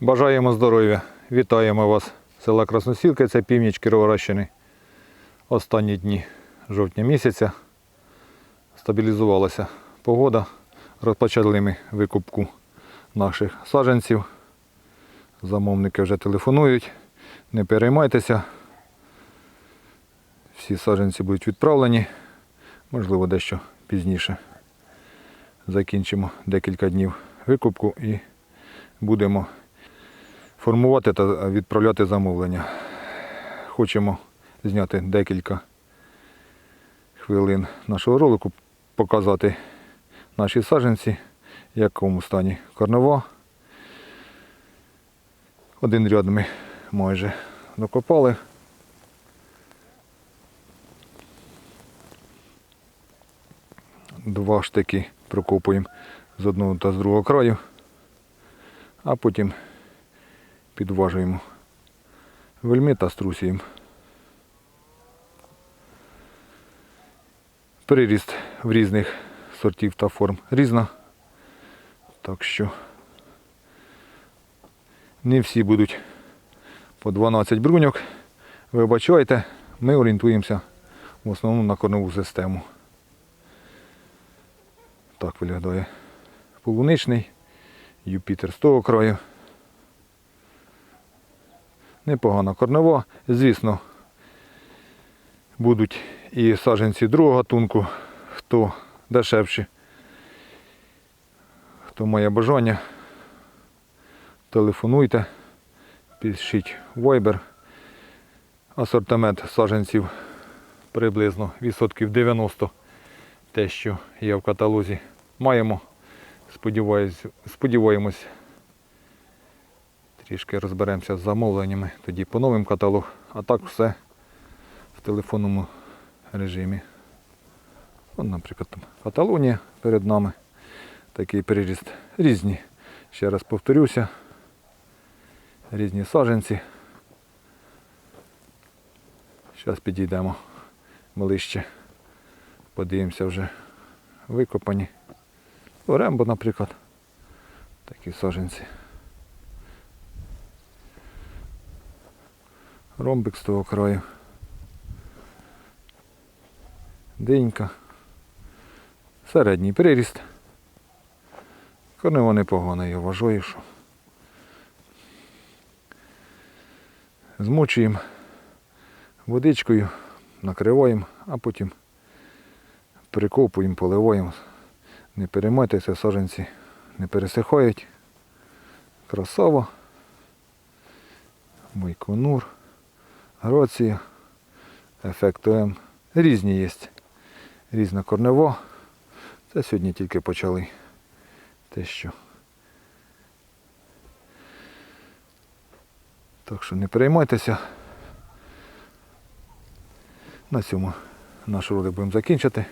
Бажаємо здоров'я. Вітаємо вас. Села Красносілки, це північ Кіровоградщини. Останні дні жовтня місяця. Стабілізувалася погода. Розпочали ми викупку наших саджанців. Замовники вже телефонують. Не переймайтеся. Всі саджанці будуть відправлені. Можливо, дещо пізніше. Закінчимо декілька днів викупку і будемо формувати та відправляти замовлення. Хочемо зняти декілька хвилин нашого ролику, показати наші саджанці, в якому стані корнева. Один ряд ми майже докопали. Два штики прокопуємо з одного та з другого краю, а потім підважуємо вельми та струсюємо. Приріст в різних сортів та форм різна. Так що не всі будуть по 12 бруньок. Вибачайте, ми орієнтуємося в основному на корневу систему. Так виглядає полуничний, Юпітер з того краю. Непогана корнева. Звісно, будуть і саджанці другого гатунку, хто дешевші, хто має бажання, телефонуйте, пишіть Viber. Асортимент саджанців приблизно відсотків 90 те, що є в каталозі, маємо. Сподіваюсь, сподіваємось, трішки розберемося з замовленнями, тоді по новим каталог, а так все в телефонному режимі. От, наприклад, там Каталонія перед нами. Такий переріст. Різні. Ще раз повторюся. Різні саджанці. Зараз підійдемо ближче. Подивимося вже викопані. О, Рембо, наприклад. Такі саджанці. Ромбик з того краю. Денька. Середній приріст. Корнево непогано, я вважаю, що. Змочуємо водичкою, накриваємо, а потім прикопуємо, поливаємо. Не переймайтеся, саджанці не пересихають. Красава. Майконур. Гроція. Ефект ОМ. Різні є. Різна корнева. Це сьогодні тільки почали. Те що. Так що не переймайтеся. На цьому наш ролик будемо закінчити.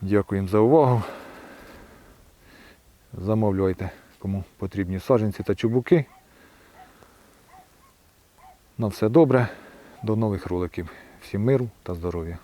Дякуємо за увагу. Замовляйте, кому потрібні саджанці та чубуки. На все добре. До нових роликів. Всім миру та здоров'я.